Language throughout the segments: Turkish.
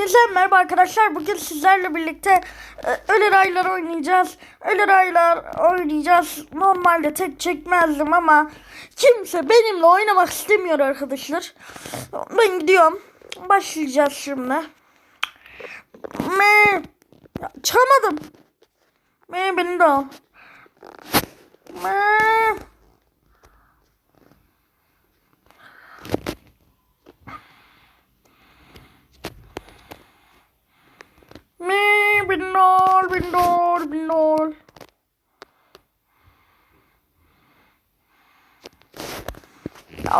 Hepinize merhaba arkadaşlar. Bugün sizlerle birlikte e, Ölü Raylar oynayacağız. Ölü Raylar oynayacağız. Normalde tek çekmezdim ama kimse benimle oynamak istemiyor arkadaşlar. Ben gidiyorum. Başlayacağız şimdi. Me Ya, Çalmadım. Me beni de al. Me bindol bindol bindol.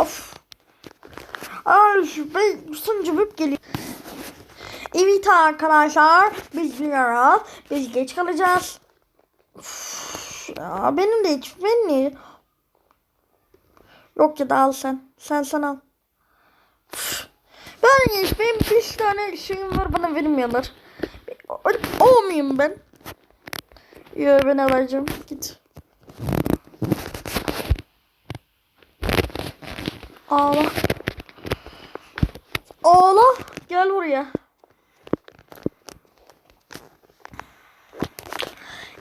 Of. Ay şu ben sunucu hep geliyor. Evet arkadaşlar biz biliyoruz. Biz geç kalacağız. Üf, ya benim de hiç ben niye? Yok ya da al sen. Sen sen al. Üf, Ben geç benim 5 tane şeyim var bana vermiyorlar. O, o muyum ben? Yok ben alacağım. Git. Ağla. Ağla. Gel buraya.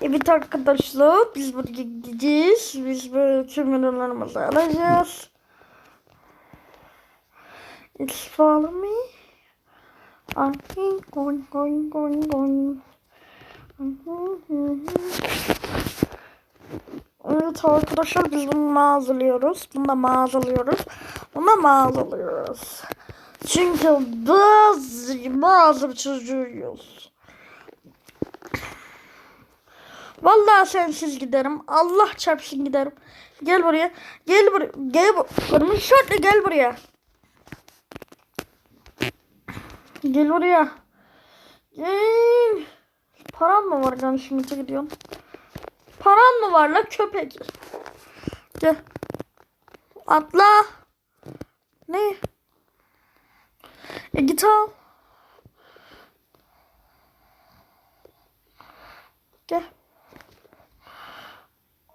Evet arkadaşlar biz buraya gideceğiz. Biz böyle ürünlerimizi alacağız. It's follow me. I'm going, going, going, going. Evet arkadaşlar biz bunu mağazalıyoruz. Bunu da mağazalıyoruz. Bunu da mağazalıyoruz. Çünkü biz mağaza çocuğuyuz. Vallahi sensiz giderim. Allah çarpsın giderim. Gel buraya. Gel buraya. Gel buraya. Şortla gel buraya. Gel oraya. Gel. Paran mı var lan şimdi gidiyorsun? Paran mı var la köpek? Gel. Atla. Ne? E git al. Gel.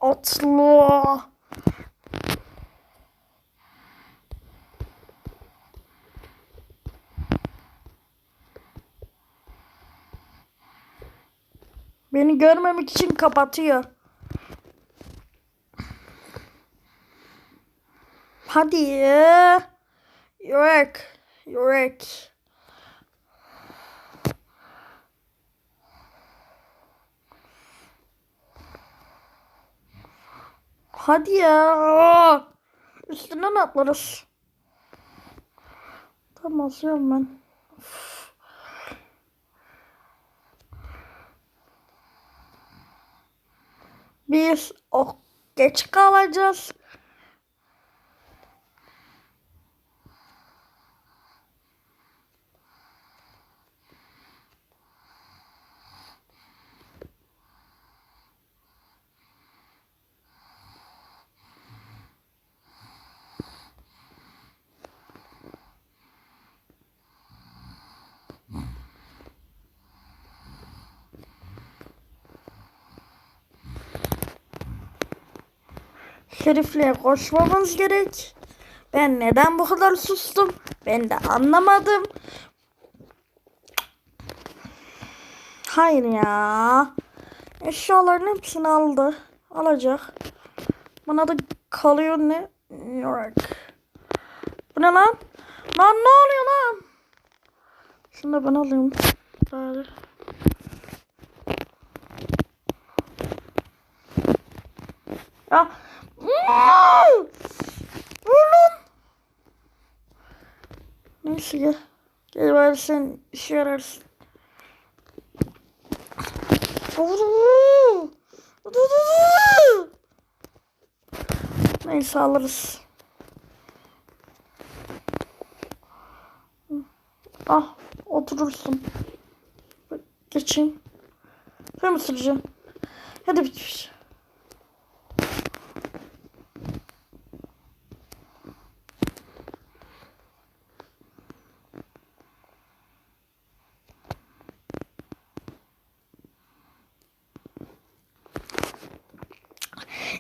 Atla. Beni görmemek için kapatıyor. Hadi ya. Yürek. Yürek. Hadi ya. Üstünden atlarız. Tamam asıyorum ben. Biz o geç kalacağız. Şerif'le koşmamız gerek. Ben neden bu kadar sustum? Ben de anlamadım. Hayır ya. Eşyaların hepsini aldı. Alacak. Bana da kalıyor ne? Yok. Bu ne lan? Lan ne oluyor lan? Şunu da ben alayım. Bari. Ya. Oğlum. Neyse gel. Gel bari sen işe yararsın. Neyse alırız. Ah oturursun. Geçeyim. Ben mi süreceğim? Hadi bitmiş.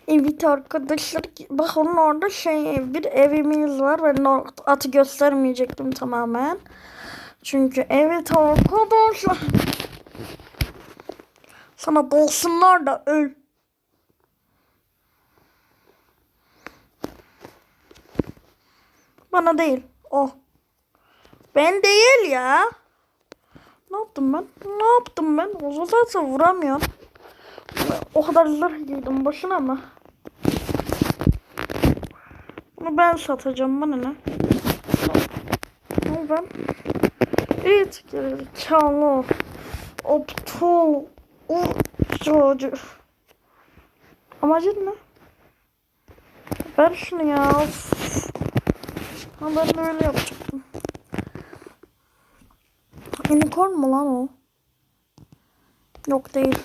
Evet arkadaşlar bakın orada şey bir evimiz var. Ben atı göstermeyecektim tamamen. Çünkü evet arkadaşlar. Sana dalsınlar da öl. Bana değil. O. Ben değil ya. Ne yaptım ben? Ne yaptım ben? O zaten vuramıyorum. O kadar zırh giydim boşuna mı? Bunu ben satacağım bana ne? Ama ben Evet gerizekalı aptal uçucu Amacın ne? Ver şunu ya. Ha ben öyle yapacaktım Unicorn mu lan o? Yok değil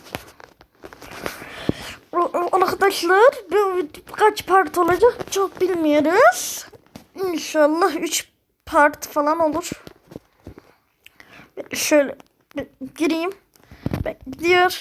Arkadaşlar bu kaç part olacak çok bilmiyoruz. İnşallah 3 part falan olur. Şöyle bir gireyim. Ben gidiyor.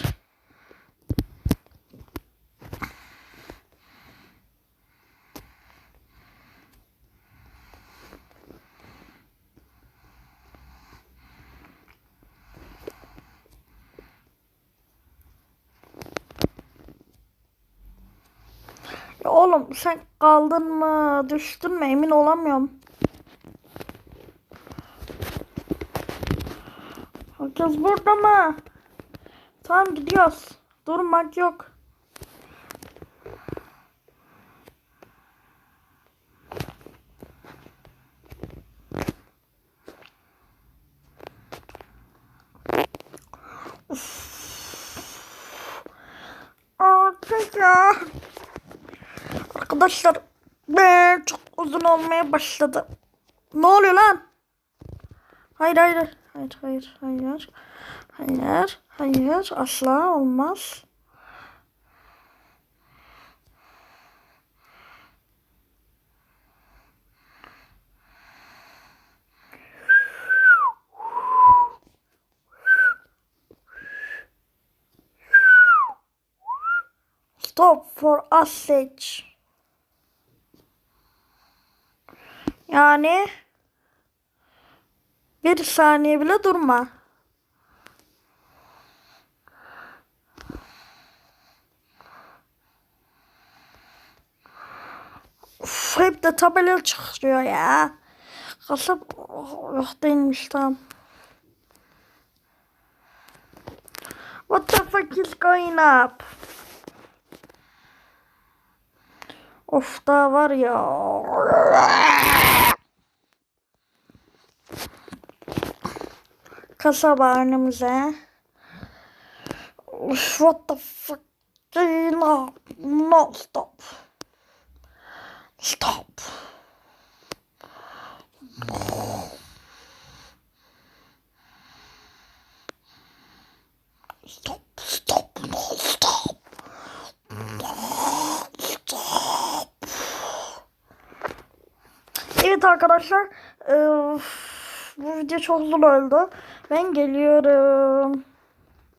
Oğlum sen kaldın mı düştün mü emin olamıyorum. Herkes burada mı? Tamam gidiyoruz. Durmak yok. Artık ya. Arkadaşlar be çok uzun olmaya başladı. Ne oluyor lan? Hayır hayır hayır hayır hayır hayır hayır asla olmaz. Stop for usage. Yani bir saniye bile durma. Uf, hep de tabela çıkıyor ya. Kasap oh, yok değilmiş tamam. What the fuck is going up? Of da var ya. Kasaba önümüze. What the fuck? No, no stop. Stop. Stop, stop, no stop. Stop. Evet arkadaşlar. eee, bu video çok uzun oldu. Ben geliyorum.